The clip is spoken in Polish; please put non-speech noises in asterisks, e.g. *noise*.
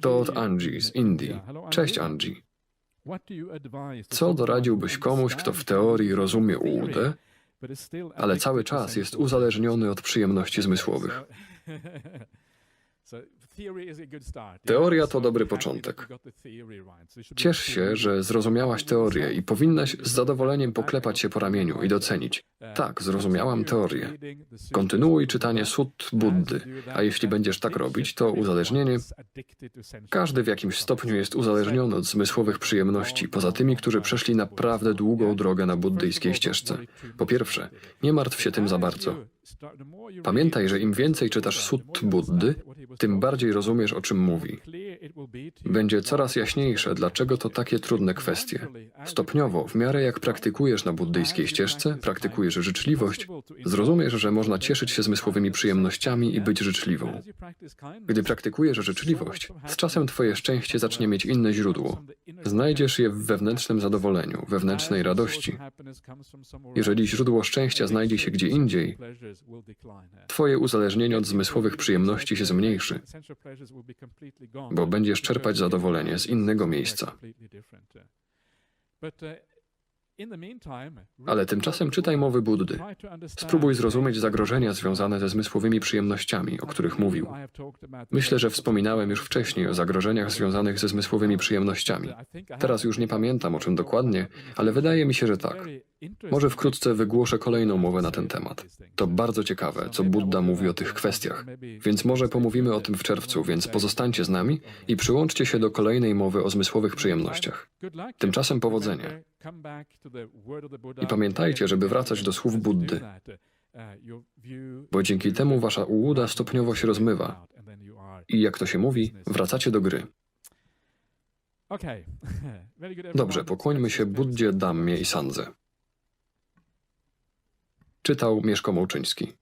To od Angie z Indii. Cześć Angie. Co doradziłbyś komuś, kto w teorii rozumie ułudę, ale cały czas jest uzależniony od przyjemności *laughs* zmysłowych? *laughs* Teoria to dobry początek. Ciesz się, że zrozumiałaś teorię i powinnaś z zadowoleniem poklepać się po ramieniu i docenić. Tak, zrozumiałam teorię. Kontynuuj czytanie sut Buddy, a jeśli będziesz tak robić, to uzależnienie. Każdy w jakimś stopniu jest uzależniony od zmysłowych przyjemności, poza tymi, którzy przeszli naprawdę długą drogę na buddyjskiej ścieżce. Po pierwsze, nie martw się tym za bardzo. Pamiętaj, że im więcej czytasz sut Buddy, tym bardziej rozumiesz, o czym mówi. Będzie coraz jaśniejsze, dlaczego to takie trudne kwestie. Stopniowo, w miarę jak praktykujesz na buddyjskiej ścieżce, praktykujesz życzliwość, zrozumiesz, że można cieszyć się zmysłowymi przyjemnościami i być życzliwą. Gdy praktykujesz życzliwość, z czasem twoje szczęście zacznie mieć inne źródło. Znajdziesz je w wewnętrznym zadowoleniu, wewnętrznej radości. Jeżeli źródło szczęścia znajdzie się gdzie indziej, twoje uzależnienie od zmysłowych przyjemności się zmniejszy, bo będziesz czerpać zadowolenie z innego miejsca. Ale tymczasem czytaj mowy Buddy. Spróbuj zrozumieć zagrożenia związane ze zmysłowymi przyjemnościami, o których mówił. Myślę, że wspominałem już wcześniej o zagrożeniach związanych ze zmysłowymi przyjemnościami. Teraz już nie pamiętam o czym dokładnie, ale wydaje mi się, że tak. Może wkrótce wygłoszę kolejną mowę na ten temat. To bardzo ciekawe, co Buddha mówi o tych kwestiach. Więc może pomówimy o tym w czerwcu, więc pozostańcie z nami i przyłączcie się do kolejnej mowy o zmysłowych przyjemnościach. Tymczasem powodzenia. I pamiętajcie, żeby wracać do słów Buddy, bo dzięki temu wasza ułuda stopniowo się rozmywa. I jak to się mówi, wracacie do gry. *laughs* Dobrze, pokłońmy się Buddzie, Dammie i Sandze. Czytał Mieszko Mołczyński.